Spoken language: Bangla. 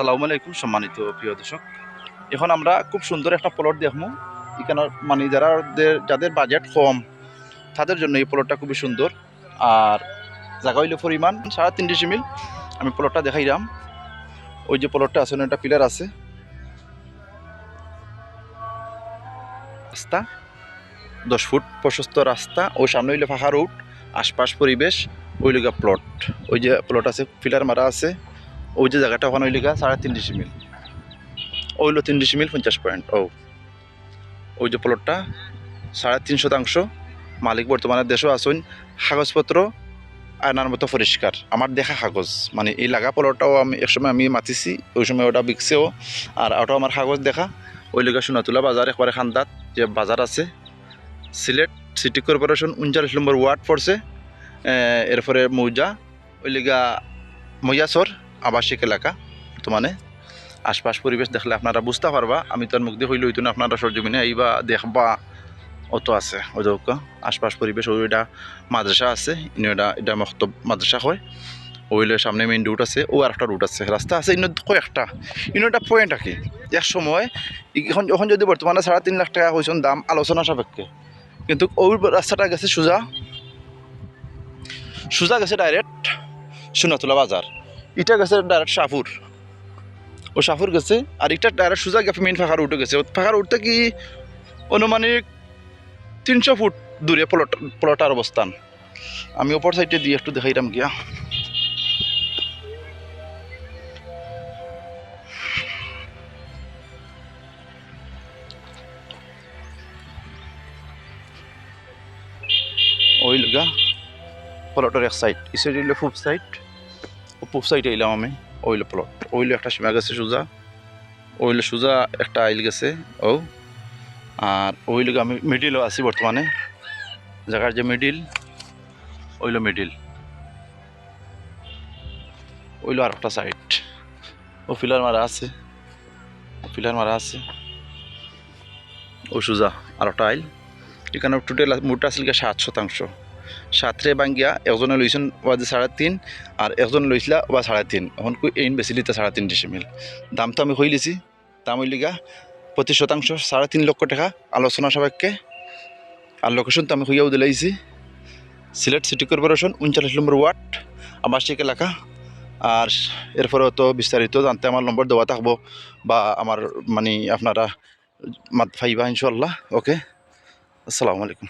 আসসালামু আলাইকুম সম্মানিত প্রিয় দর্শক। এখন আমরা খুব সুন্দর একটা প্লট দেখব। এখানে মানে যারা দের- যাদের বাজেট কম, তাদের জন্য এই প্লটটা খুবই সুন্দর। আর জায়গা হইলে পরিমাণ সাড়ে তিন ডিসিমিল আমি প্লটটা দেখাইলাম। ওই যে প্লটটা আছে একটা পিলার আছে। রাস্তা, দশ ফুট প্রশস্ত রাস্তা, ওই সামনে হইলে ফাঁকা রোড আশপাশ পরিবেশ, ওই লিগা প্লট ওই যে প্লট আছে পিলার মারা আছে। ওই যে জায়গাটা ওখানে ওই লিগা সাড়ে তিন ডিসিমিল ওইলো তিন ডিসিমিল পঞ্চাশ পয়েন্ট ও। ওই যে প্লটটা সাড়ে তিন শতাংশ। মালিক বর্তমানে দেশও আসুন কাগজপত্র আয়নার মতো পরিষ্কার। আমার দেখা কাগজ মানে এই লাগা প্লটটাও আমি একসময় আমি মাতিছি, ওই সময় ওটা বিকছেও। আর ওটাও আমার কাগজ দেখা। ওই লিগা সোনাতুলা বাজার একবারে খান্দাত, যে বাজার আছে। সিলেট সিটি কর্পোরেশন উনচাল্লিশ নম্বর ওয়ার্ড পড়ছে এরপরে মৌজা, ওই লিগা মৈয়াসর আবাসিক এলাকা, বর্তমানে। আশপাশ পরিবেশ দেখলে আপনারা বুঝতে পারবা। আমি তার মুখ দিয়ে হইলে হইতো না, আপনারা সরজমিনে আইবা, দেখবা। অত আছে যে আশপাশ পরিবেশ, ওই এটা মাদ্রাসা আছে, ইনো এটা এটা মক্তব মাদ্রাসা হয়। ওইলে সামনে মেইন রুট আছে, ও আর একটা রুট আছে, রাস্তা আছে, ইনো কয়েকটা। ইনো একটা পয়েন্ট কি। এক সময়, এখন এখন যদি বর্তমানে সাড়ে তিন লাখ টাকা হয়েছেন দাম, আলোচনা সাপেক্ষে। কিন্তু ওই রাস্তাটা গেছে সোজা। সোজা গেছে ডাইরেক্ট সোনাতলা বাজার। এটা গেছে ডাইরেক্ট শাহপুর। ও শাহপুর গেছে, আর এটা ডাইরেক্ট সোজা গেছে মেইন ফাঁকা রুটে গেছে। ফাঁকা রুটটা কি? অনুমানিক তিনশো ফুট দূরে প্লট প্লটার অবস্থান। আমি ওপর সাইডে দিয়ে একটু দেখাইলাম গিয়া। ওই লগা প্লটের এক সাইড হইলে ফুপ সাইড পূব সাইডে এলাম আমি ওইলো প্লট। ওইলো একটা সীমা গেছে সোজা। ওইলো সোজা একটা আইল গেছে, ও। আর ওই লোক আমি মিডিলও আছি বর্তমানে। জায়গার যে মিডিল ওইলো মিডিল ওইলো আর একটা সাইড ও ফিলার মারা আছে। ফিলার মারা আছে। ও সোজা, আর একটা আইল। এখানে টোটাল মোটা গিয়া সাত শতাংশ। সাতরে বাঙ্গিয়া একজনে লইছেন ওয়াজে সাড়ে তিন আর একজন লইছিলা বা সাড়ে তিন। এখন কই এইন বেশি লিতে সাড়ে তিন ডিসিমিল তো আমি হই লিছি দাম হইলি গা প্রতি শতাংশ সাড়ে তিন লক্ষ টাকা। আলোচনা সাপেক্ষে। আর লোকেশন তো আমি হইয়াও দিলাইছি সিলেট সিটি কর্পোরেশন উনচল্লিশ নম্বর ওয়ার্ড আবাসিক এলাকা। আর এরপরে তো বিস্তারিত জানতে আমার নম্বর দেওয়া থাকব বা আমার মানে আপনারা মাত ফাইবা ইনশাল্লাহ ওকে আসসালামু আলাইকুম।